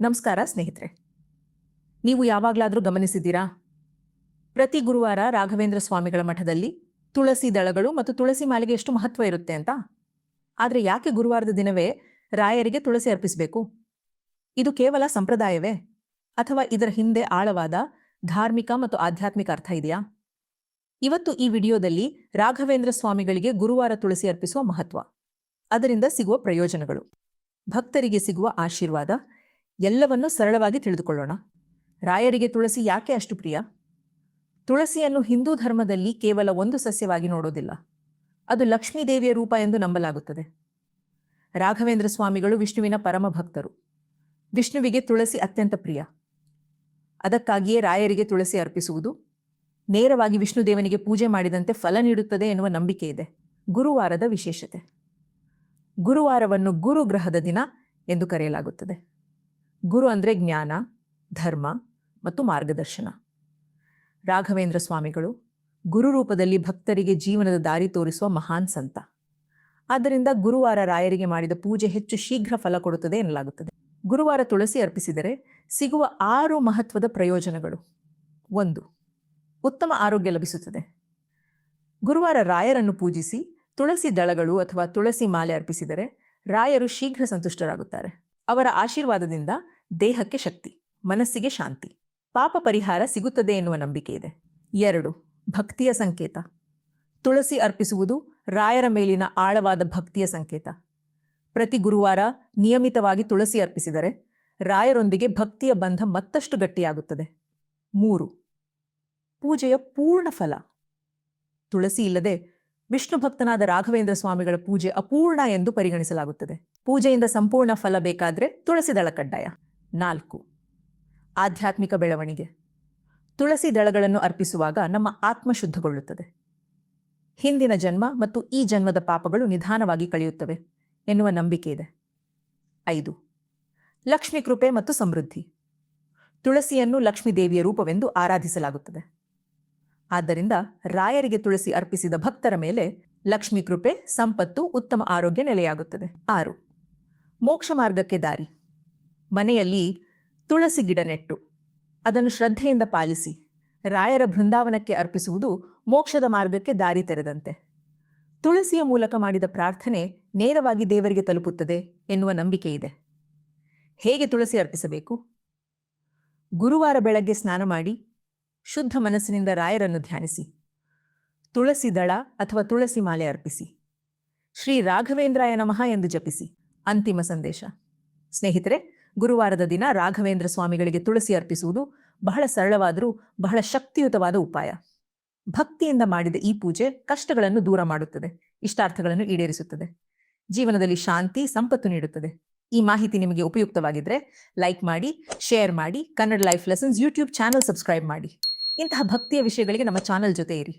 ನಮಸ್ಕಾರ ಸ್ನೇಹಿತರೆ. ನೀವು ಯಾವಾಗಲಾದರೂ ಗಮನಿಸಿದ್ದೀರಾ? ಪ್ರತಿ ಗುರುವಾರ ರಾಘವೇಂದ್ರ ಸ್ವಾಮಿಗಳ ಮಠದಲ್ಲಿ ತುಳಸಿ ದಳಗಳು ಮತ್ತು ತುಳಸಿ ಮಾಲೆಗೆ ಎಷ್ಟು ಮಹತ್ವ ಇರುತ್ತೆ ಅಂತ? ಆದರೆ ಯಾಕೆ ಗುರುವಾರದ ದಿನವೇ ರಾಯರಿಗೆ ತುಳಸಿ ಅರ್ಪಿಸಬೇಕು? ಇದು ಕೇವಲ ಸಂಪ್ರದಾಯವೇ? ಅಥವಾ ಇದರ ಹಿಂದೆ ಆಳವಾದ ಧಾರ್ಮಿಕ ಮತ್ತು ಆಧ್ಯಾತ್ಮಿಕ ಅರ್ಥ ಇದೆಯಾ? ಇವತ್ತು ಈ ವಿಡಿಯೋದಲ್ಲಿ ರಾಘವೇಂದ್ರ ಸ್ವಾಮಿಗಳಿಗೆ ಗುರುವಾರ ತುಳಸಿ ಅರ್ಪಿಸುವ ಮಹತ್ವ. ಅದರಿಂದ ಸಿಗುವ ಪ್ರಯೋಜನಗಳು. ಭಕ್ತರಿಗೆ ಸಿಗುವ ಆಶೀರ್ವಾದ ಎಲ್ಲವನ್ನೂ ಸರಳವಾಗಿ ತಿಳಿದುಕೊಳ್ಳೋಣ. ರಾಯರಿಗೆ ತುಳಸಿ ಯಾಕೆ ಅಷ್ಟು ಪ್ರಿಯ? ತುಳಸಿಯನ್ನು ಹಿಂದೂ ಧರ್ಮದಲ್ಲಿ ಕೇವಲ ಒಂದು ಸಸ್ಯವಾಗಿ ನೋಡೋದಿಲ್ಲ. ಅದು ಲಕ್ಷ್ಮೀದೇವಿಯ ರೂಪ ಎಂದು ನಂಬಲಾಗುತ್ತದೆ. ರಾಘವೇಂದ್ರ ಸ್ವಾಮಿಗಳು ವಿಷ್ಣುವಿನ ಪರಮ ಭಕ್ತರು. ವಿಷ್ಣುವಿಗೆ ತುಳಸಿ ಅತ್ಯಂತ ಪ್ರಿಯ. ಅದಕ್ಕಾಗಿಯೇ ರಾಯರಿಗೆ ತುಳಸಿ ಅರ್ಪಿಸುವುದು ನೇರವಾಗಿ ವಿಷ್ಣು ದೇವನಿಗೆ ಪೂಜೆ ಮಾಡಿದಂತೆ ಫಲ ನೀಡುತ್ತದೆ ಎನ್ನುವ ನಂಬಿಕೆ ಇದೆ ಗುರುವಾರದ ವಿಶೇಷತೆ. ಗುರುವಾರವನ್ನು ಗುರು ಗ್ರಹದ ದಿನ ಎಂದು ಕರೆಯಲಾಗುತ್ತದೆ. ಗುರು ಅಂದರೆ ಜ್ಞಾನ, ಧರ್ಮ ಮತ್ತು ಮಾರ್ಗದರ್ಶನ. ರಾಘವೇಂದ್ರ ಸ್ವಾಮಿಗಳು, ಗುರು ರೂಪದಲ್ಲಿ ಭಕ್ತರಿಗೆ ಜೀವನದ ದಾರಿ ತೋರಿಸುವ ಮಹಾನ್ ಸಂತ. ಆದ್ದರಿಂದ ಗುರುವಾರ ರಾಯರಿಗೆ ಮಾಡಿದ ಪೂಜೆ ಹೆಚ್ಚು ಶೀಘ್ರ ಫಲ ಕೊಡುತ್ತದೆ ಎನ್ನಲಾಗುತ್ತದೆ. ಗುರುವಾರ ತುಳಸಿ ಅರ್ಪಿಸಿದರೆ ಸಿಗುವ ಆರು ಮಹತ್ವದ ಪ್ರಯೋಜನಗಳು. ಒಂದು, ಉತ್ತಮ ಆರೋಗ್ಯ ಲಭಿಸುತ್ತದೆ. ಗುರುವಾರ ರಾಯರನ್ನು ಪೂಜಿಸಿ ತುಳಸಿ ದಳಗಳು ಅಥವಾ ತುಳಸಿ ಮಾಲೆ ಅರ್ಪಿಸಿದರೆ ರಾಯರು ಶೀಘ್ರ ಸಂತುಷ್ಟರಾಗುತ್ತಾರೆ. ಅವರ ಆಶೀರ್ವಾದದಿಂದ ದೇಹಕ್ಕೆ ಶಕ್ತಿ, ಮನಸ್ಸಿಗೆ ಶಾಂತಿ, ಪಾಪ ಪರಿಹಾರ ಸಿಗುತ್ತದೆ ಎನ್ನುವ ನಂಬಿಕೆ ಇದೆ. ಎರಡು, ಭಕ್ತಿಯ ಸಂಕೇತ. ತುಳಸಿ ಅರ್ಪಿಸುವುದು ರಾಯರ ಮೇಲಿನ ಆಳವಾದ ಭಕ್ತಿಯ ಸಂಕೇತ. ಪ್ರತಿ ಗುರುವಾರ ನಿಯಮಿತವಾಗಿ ತುಳಸಿ ಅರ್ಪಿಸಿದರೆ ರಾಯರೊಂದಿಗೆ ಭಕ್ತಿಯ ಬಂಧ ಮತ್ತಷ್ಟು ಗಟ್ಟಿಯಾಗುತ್ತದೆ. ಮೂರು, ಪೂಜೆಯ ಪೂರ್ಣ ಫಲ. ತುಳಸಿ ಇಲ್ಲದೆ ವಿಷ್ಣು ಭಕ್ತನಾದ ರಾಘವೇಂದ್ರ ಸ್ವಾಮಿಗಳ ಪೂಜೆ ಅಪೂರ್ಣ ಎಂದು ಪರಿಗಣಿಸಲಾಗುತ್ತದೆ. ಪೂಜೆಯಿಂದ ಸಂಪೂರ್ಣ ಫಲ ಬೇಕಾದರೆ ತುಳಸಿ ದಳ ಕಡ್ಡಾಯ. ನಾಲ್ಕು. ಆಧ್ಯಾತ್ಮಿಕ ಬೆಳವಣಿಗೆ. ತುಳಸಿ ದಳಗಳನ್ನು ಅರ್ಪಿಸುವಾಗ ನಮ್ಮ ಆತ್ಮ ಶುದ್ಧಗೊಳ್ಳುತ್ತದೆ. ಹಿಂದಿನ ಜನ್ಮ ಮತ್ತು ಈ ಜನ್ಮದ ಪಾಪಗಳು ನಿಧಾನವಾಗಿ ಕಳೆಯುತ್ತವೆ ಎನ್ನುವ ನಂಬಿಕೆ ಇದೆ. ಐದು. ಲಕ್ಷ್ಮಿ ಕೃಪೆ ಮತ್ತು ಸಮೃದ್ಧಿ. ತುಳಸಿಯನ್ನು ಲಕ್ಷ್ಮೀದೇವಿಯ ರೂಪವೆಂದು ಆರಾಧಿಸಲಾಗುತ್ತದೆ. ಆದ್ದರಿಂದ ರಾಯರಿಗೆ ತುಳಸಿ ಅರ್ಪಿಸಿದ ಭಕ್ತರ ಮೇಲೆ ಲಕ್ಷ್ಮೀ ಕೃಪೆ, ಸಂಪತ್ತು, ಉತ್ತಮ ಆರೋಗ್ಯ ನೆಲೆಯಾಗುತ್ತದೆ. ಆರು. ಮೋಕ್ಷ ಮಾರ್ಗಕ್ಕೆ ದಾರಿ. ಮನೆಯಲ್ಲಿ ತುಳಸಿ ಗಿಡ ನೆಟ್ಟು ಅದನ್ನು ಶ್ರದ್ಧೆಯಿಂದ ಪಾಲಿಸಿ, ರಾಯರ ಬೃಂದಾವನಕ್ಕೆ ಅರ್ಪಿಸುವುದು ಮೋಕ್ಷದ ಮಾರ್ಗಕ್ಕೆ ದಾರಿ ತೆರೆದಂತೆ. ತುಳಸಿಯ ಮೂಲಕ ಮಾಡಿದ ಪ್ರಾರ್ಥನೆ ನೇರವಾಗಿ ದೇವರಿಗೆ ತಲುಪುತ್ತದೆ ಎನ್ನುವ ನಂಬಿಕೆ ಇದೆ. ಹೇಗೆ ತುಳಸಿ ಅರ್ಪಿಸಬೇಕು? ಗುರುವಾರ ಬೆಳಗ್ಗೆ ಸ್ನಾನ ಮಾಡಿ, ಶುದ್ಧ ಮನಸ್ಸಿನಿಂದ ರಾಯರನ್ನು ಧ್ಯಾನಿಸಿ, ತುಳಸಿ ದಳ ಅಥವಾ ತುಳಸಿ ಮಾಲೆ ಅರ್ಪಿಸಿ, ಶ್ರೀ ರಾಘವೇಂದ್ರಾಯ ನಮಃ ಎಂದು ಜಪಿಸಿ. ಅಂತಿಮ ಸಂದೇಶ. ಸ್ನೇಹಿತರೆ ಗುರುವಾರದ ದಿನ ರಾಘವೇಂದ್ರ ಸ್ವಾಮಿಗಳಿಗೆ ತುಳಸಿ ಅರ್ಪಿಸುವುದು ಬಹಳ ಸರಳವಾದರೂ ಬಹಳ ಶಕ್ತಿಯುತವಾದ ಉಪಾಯ. ಭಕ್ತಿಯಿಂದ ಮಾಡಿದ ಈ ಪೂಜೆ ಕಷ್ಟಗಳನ್ನು ದೂರ ಮಾಡುತ್ತದೆ, ಇಷ್ಟಾರ್ಥಗಳನ್ನು ಈಡೇರಿಸುತ್ತದೆ. ಜೀವನದಲ್ಲಿ ಶಾಂತಿ, ಸಂಪತ್ತು ನೀಡುತ್ತದೆ. ಈ ಮಾಹಿತಿ ನಿಮಗೆ ಉಪಯುಕ್ತವಾಗಿದ್ರೆ ಲೈಕ್ ಮಾಡಿ, ಶೇರ್ ಮಾಡಿ, Kannada life lessons YouTube channel subscribe ಮಾಡಿ. ಇಂತಹ ಭಕ್ತಿಯ ವಿಷಯಗಳಿಗೆ ನಮ್ಮ ಚಾನಲ್ ಜೊತೆ ಇರಿ.